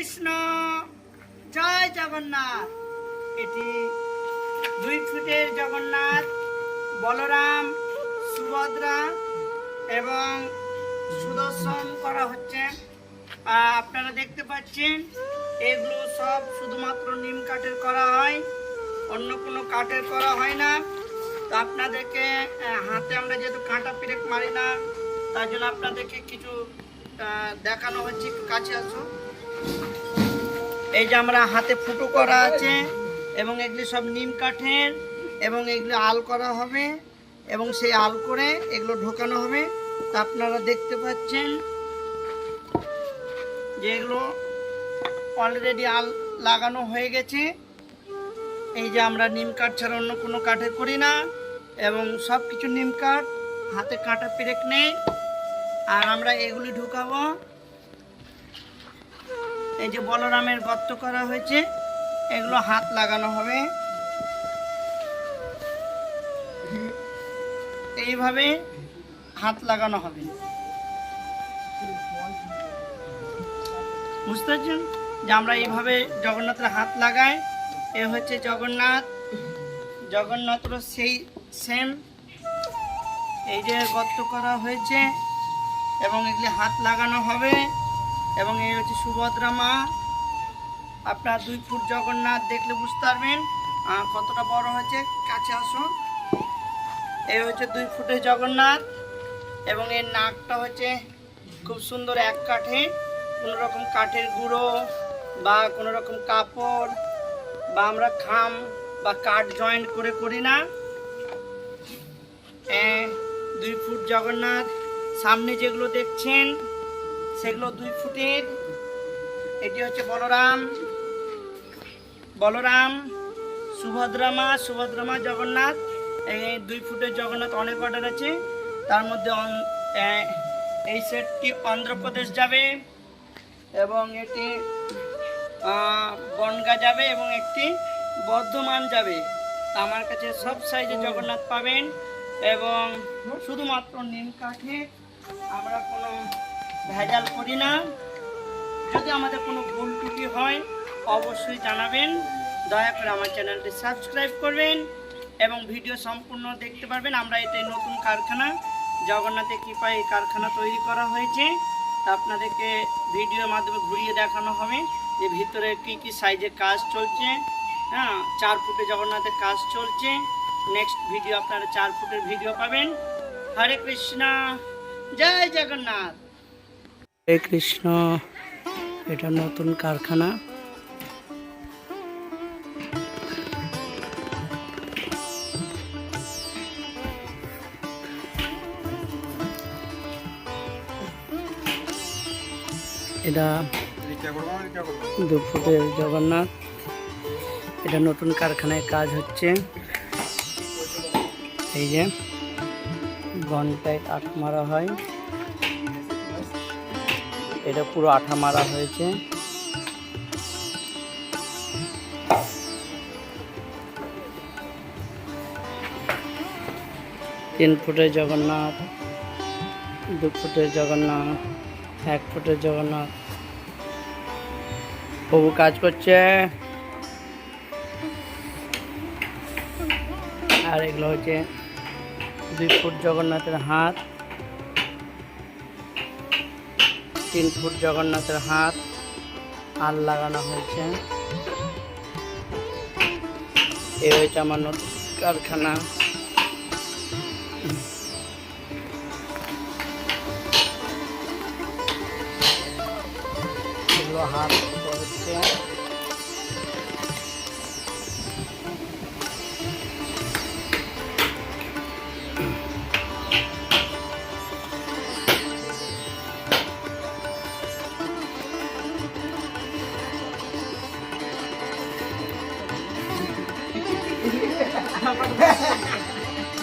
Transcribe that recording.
কৃষ্ণ। জয় জগন্নাথ। এটি দুই ফুটের জগন্নাথ, বলরাম, সুভদ্রা এবং সুদর্শন করা হচ্ছে। আপনারা দেখতে পাচ্ছেন, এগুলো সব শুধুমাত্র নিম কাঠের করা হয়, অন্য কোনো কাঠের করা হয় না। তো আপনাদেরকে হাতে আমরা যেহেতু কাঁটা পিরেক মারি না, তার জন্য আপনাদেরকে কিছু দেখানো হচ্ছে, একটু কাছে আসো এই যে আমরা হাতে ফুটো করা আছে, এবং এগুলি সব নিম কাঠের, এবং এগুলো আল করা হবে, এবং সেই আল করে এগুলো ঢোকানো হবে। তা আপনারা দেখতে পাচ্ছেন যে এগুলো অলরেডি আল লাগানো হয়ে গেছে। এই যে আমরা নিম কাঠ ছাড়া অন্য কোনো কাঠে করি না, এবং সব কিছু নিম কাঠ, হাতে কাঁটা পেরেক নেই। আর আমরা এগুলি ঢুকাবো। এই যে বলরামের গর্ত করা হয়েছে, এগুলো হাত লাগানো হবে। এইভাবে হাত লাগানো হবে। বুঝতে পারছেন? যে আমরা এইভাবে জগন্নাথের হাত লাগাই, এ হচ্ছে জগন্নাথ। জগন্নাথেরও সেই সেম। এই যে গর্ত করা হয়েছে, এবং এগুলি হাত লাগানো হবে। এবং এই হচ্ছে সুভদ্রা মা। আপনার দুই ফুট জগন্নাথ দেখলে বুঝতে পারবেন কতটা বড় হয়েছে। কাছে আসুন। এই হচ্ছে দুই ফুটের জগন্নাথ এবং এর নাকটা হচ্ছে খুব সুন্দর এক কাঠে। কোনো রকম কাঠের গুঁড়ো বা কোনো রকম কাপড় বা আমরা খাম বা কাঠ জয়েন্ট করে করি না। দুই ফুট জগন্নাথ। সামনে যেগুলো দেখছেন সেগুলো দুই ফুটের। এটি হচ্ছে বলরাম। বলরাম সুভদ্রা মা সুভদ্রা মা জগন্নাথ। এই দুই ফুটের জগন্নাথ অনেক অর্ডার আছে। তার মধ্যে এই সেটটি অন্ধ্রপ্রদেশ যাবে এবং এটি বনগা যাবে এবং একটি বর্ধমান যাবে। আমার কাছে সব সাইজের জগন্নাথ পাবেন এবং শুধুমাত্র নিম কাঠে আমরা কোনো ভেজাল করি না। যদি আমাদের কোনো ভুল ত্রুটি হয়, অবশ্যই জানাবেন। দয়া করে আমার চ্যানেলটি সাবস্ক্রাইব করবেন এবং ভিডিও সম্পূর্ণ দেখতে পারবেন। আমরা এটাই নতুন কারখানা। জগন্নাথের কৃপায় এই কারখানা তৈরি করা হয়েছে। তা আপনাদেরকে ভিডিওর মাধ্যমে ঘুরিয়ে দেখানো হবে যে ভিতরে কি কি সাইজের কাজ চলছে। হ্যাঁ চার ফুটে জগন্নাথের কাজ চলছে। নেক্সট ভিডিও আপনারা চার ফুটের ভিডিও পাবেন। হরে কৃষ্ণা, জয় জগন্নাথ। হরে কৃষ্ণ, এটা নতুন কারখানা। এটা দু ফুটের জগন্নাথ। এটা নতুন কারখানায় কাজ হচ্ছে। এই যে, ঘন্টায় আট মারা হয়। এটা পুরো আঠা মারা হয়েছে। তিন ফুটের জগন্নাথ, দু ফুটের জগন্নাথ, এক ফুটের জগন্নাথ। প্রভু কাজ করছে। আর এগুলো হচ্ছে দুই ফুট জগন্নাথের হাত। তিন ফুট জগন্নাথের হাত আর লাগানো হয়েছে। এ হয়েছে আমার কারখানা। হাত